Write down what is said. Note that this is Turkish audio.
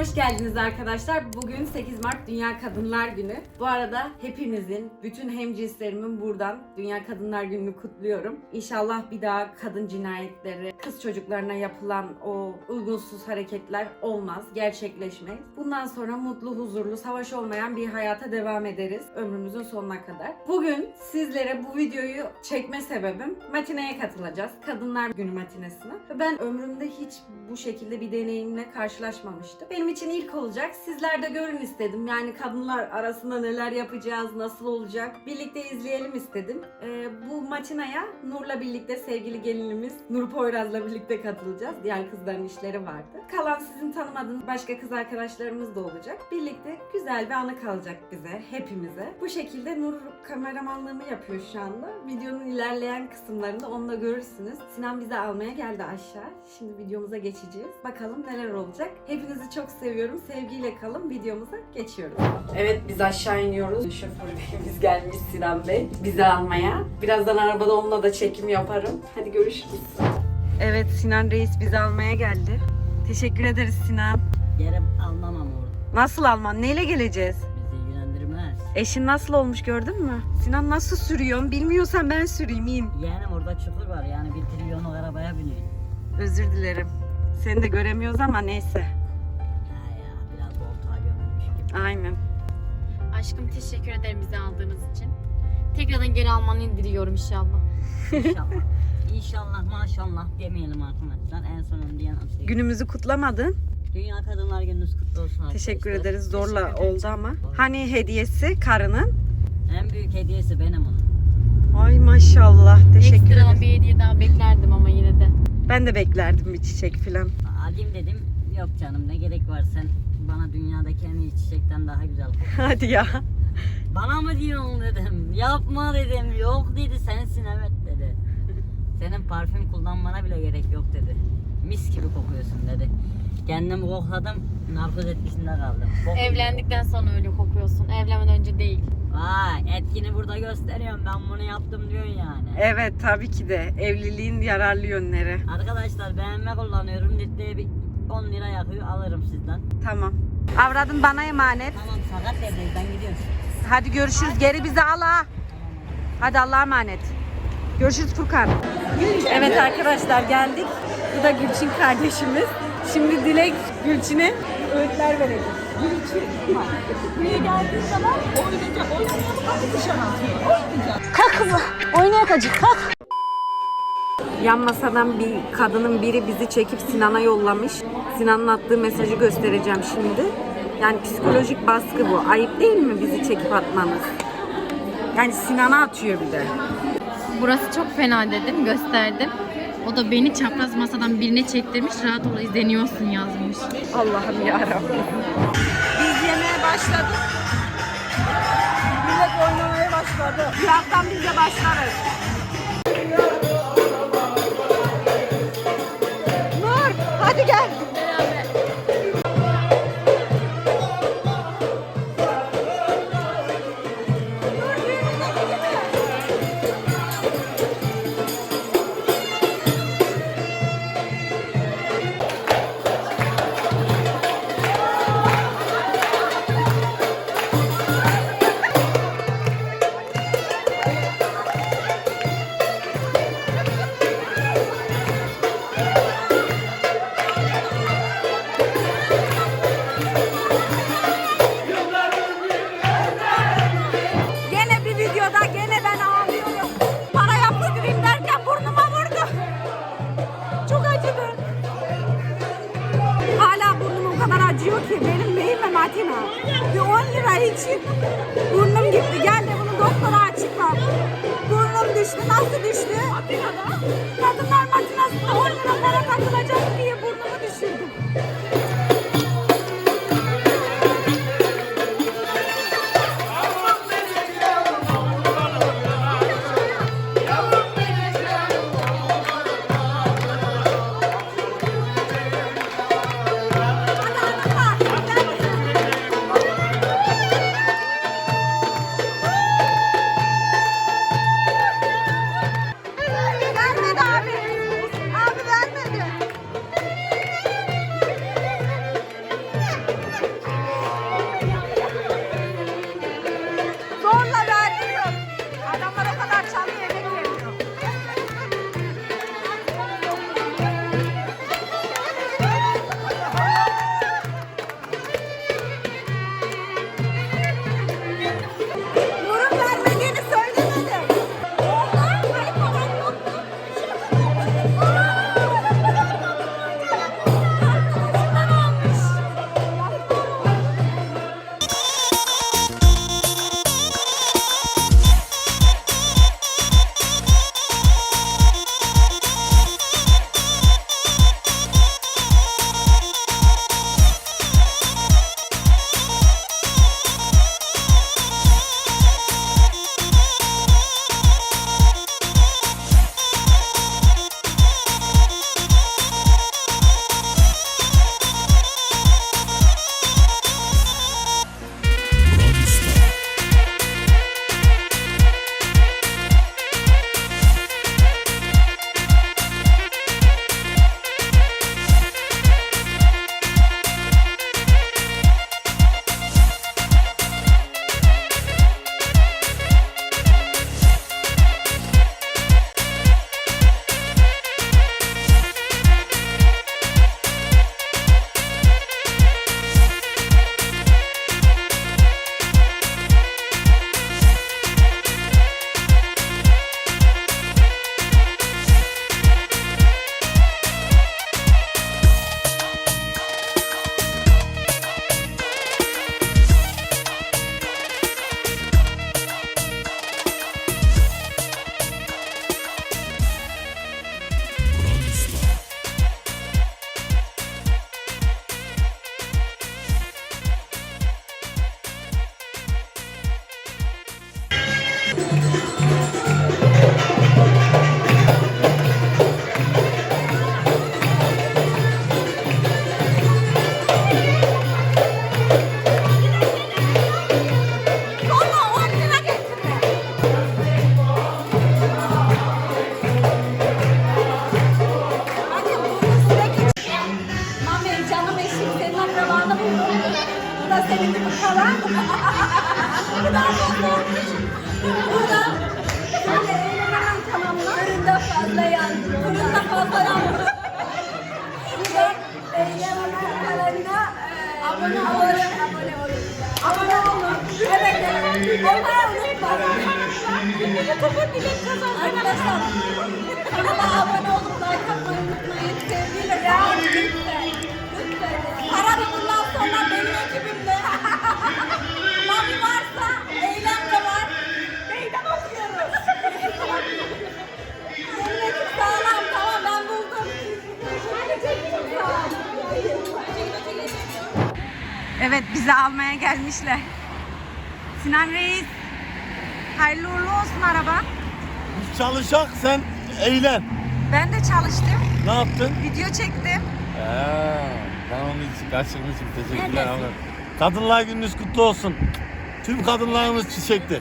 hoş geldiniz arkadaşlar. Bugün 8 Mart Dünya Kadınlar Günü. Bu arada hepinizin, bütün hemcinslerimin buradan Dünya Kadınlar Günü'nü kutluyorum. İnşallah bir daha kadın cinayetleri, kız çocuklarına yapılan o uygunsuz hareketler olmaz, gerçekleşmez. Bundan sonra mutlu, huzurlu, savaş olmayan bir hayata devam ederiz ömrümüzün sonuna kadar. Bugün sizlere bu videoyu çekme sebebim matineye katılacağız. Kadınlar Günü matinesine. Ben ömrümde hiç bu şekilde bir deneyimle karşılaşmamıştım. Benim için ilk olacak. Sizler de görün istedim. Yani kadınlar arasında neler yapacağız, nasıl olacak birlikte izleyelim istedim. Ee, bu matinaya Nur'la birlikte sevgili gelinimiz Nur Poyraz'la birlikte katılacağız. Diğer kızların işleri vardı. Kalan sizin tanımadığınız başka kız arkadaşlarımız da olacak. Birlikte güzel bir anı kalacak bize, hepimize. Bu şekilde Nur kameramanlığımı yapıyor şu anda. Videonun ilerleyen kısımlarında onu da görürsünüz. Sinan bizi almaya geldi aşağı. Şimdi videomuza geçeceğiz. Bakalım neler olacak. Hepinizi çok seviyorum. Sevgiyle kalın. Videomuza geçiyoruz. Evet biz aşağı iniyoruz. Şoför beyimiz gelmiş Sinan Bey. Bizi almaya. Birazdan arabada onunla da çekim yaparım. Hadi görüşürüz. Evet Sinan Reis bizi almaya geldi. Teşekkür ederiz Sinan. Yere almam ama orada. Nasıl Alman? Neyle geleceğiz? Bizi ilgilendirmez. Eşin nasıl olmuş gördün mü? Sinan nasıl sürüyorsun? Bilmiyorsan ben süreyim in. Yeğenim orada çukur var yani bir trilyonluk arabaya biniyor. Özür dilerim. Seni de göremiyoruz ama neyse. Aynen. Aşkım teşekkür ederim bizi aldığınız için. Tekrardan geri almanı indiriyorum inşallah. İnşallah. İnşallah maşallah demeyelim arkadaşlar. En sonunda diyen şey. Günümüzü kutlamadın. Dünya Kadınlar Gününüz kutlu olsun arkadaşlar. Teşekkür ederiz. Zorla Teşekkür ederim. oldu ama. Hani hediyesi karının? En büyük hediyesi benim onun. Ay maşallah. Teşekkür ederim. bir hediye daha beklerdim ama yine de. Ben de beklerdim bir çiçek falan. Alayım dedim. Yok canım ne gerek var sen bana dünyadaki en iyi çiçekten daha güzel kokun. Hadi ya. Bana mı diyorsun dedim. Yapma dedim. Yok dedi sensin evet dedi. Senin parfüm kullanmana bile gerek yok dedi. Mis gibi kokuyorsun dedi. Kendimi kokladım. Narkoz etkisinde kaldım. Gibi. Evlendikten sonra öyle kokuyorsun. Evlenmeden önce değil. Vay etkini burada gösteriyorum. Ben bunu yaptım diyorsun yani. Evet tabii ki de. Evliliğin yararlı yönleri. Arkadaşlar beğenme kullanıyorum. Litreye bir 10 lira yakıyor alırım sizden. Tamam. Avradın bana emanet. Tamam sakat evdeyiz ben gidiyorum. Hadi görüşürüz. Geri bizi al ha. Hadi Allah'a emanet. Görüşürüz Furkan. Evet arkadaşlar geldik. Bu da Gülçin kardeşimiz. Şimdi Dilek Gülçin'e öğütler verecek. Buraya geldiğin zaman oynayacak, oynayacak, hadi dışarı atıyor. Oynayacak. Yan masadan bir kadının biri bizi çekip Sinan'a yollamış. Sinan'ın attığı mesajı göstereceğim şimdi. Yani psikolojik baskı bu. Ayıp değil mi bizi çekip atmanız? Yani Sinan'a atıyor bir de. Burası çok fena dedim, gösterdim. O da beni çapraz masadan birine çektirmiş, rahat ol izleniyorsun yazmış. Allah'ım yarabbim. Biz yemeğe başladık. Millet oynamaya başladı. Birazdan biz de başlarız. İçin burnum gitti. Gel de bunu doktora açıkla. Burnum düştü. Nasıl düştü? Kadınlar Da senin gibi kalan. Bu da olmuş. Bu da böyle eğlenemem tamamla. Fırında fazla yandı. Fırında fazla yandı. Bu da eğlenemem kalanına abone olun. Abone olun. Abone olun. Evet evet. Olmayı unutmayın. Arkadaşlar kanala abone olup like atmayı unutmayın. Sevgiyle ya lütfen. Lütfen. Para da sonra benim ekibimde. Mami varsa eylem de var. Meydan okuyoruz. benim ekip sağlam tamam ben buldum. Evet bizi almaya gelmişler. Sinan Reis. Hayırlı uğurlu olsun araba. Çalışak sen eğlen. Ben de çalıştım. Ne yaptın? Video çektim. Ee, ben için kaçırmışım. Teşekkürler abi. Kadınlar gününüz kutlu olsun. Tüm kadınlarımız çiçekti.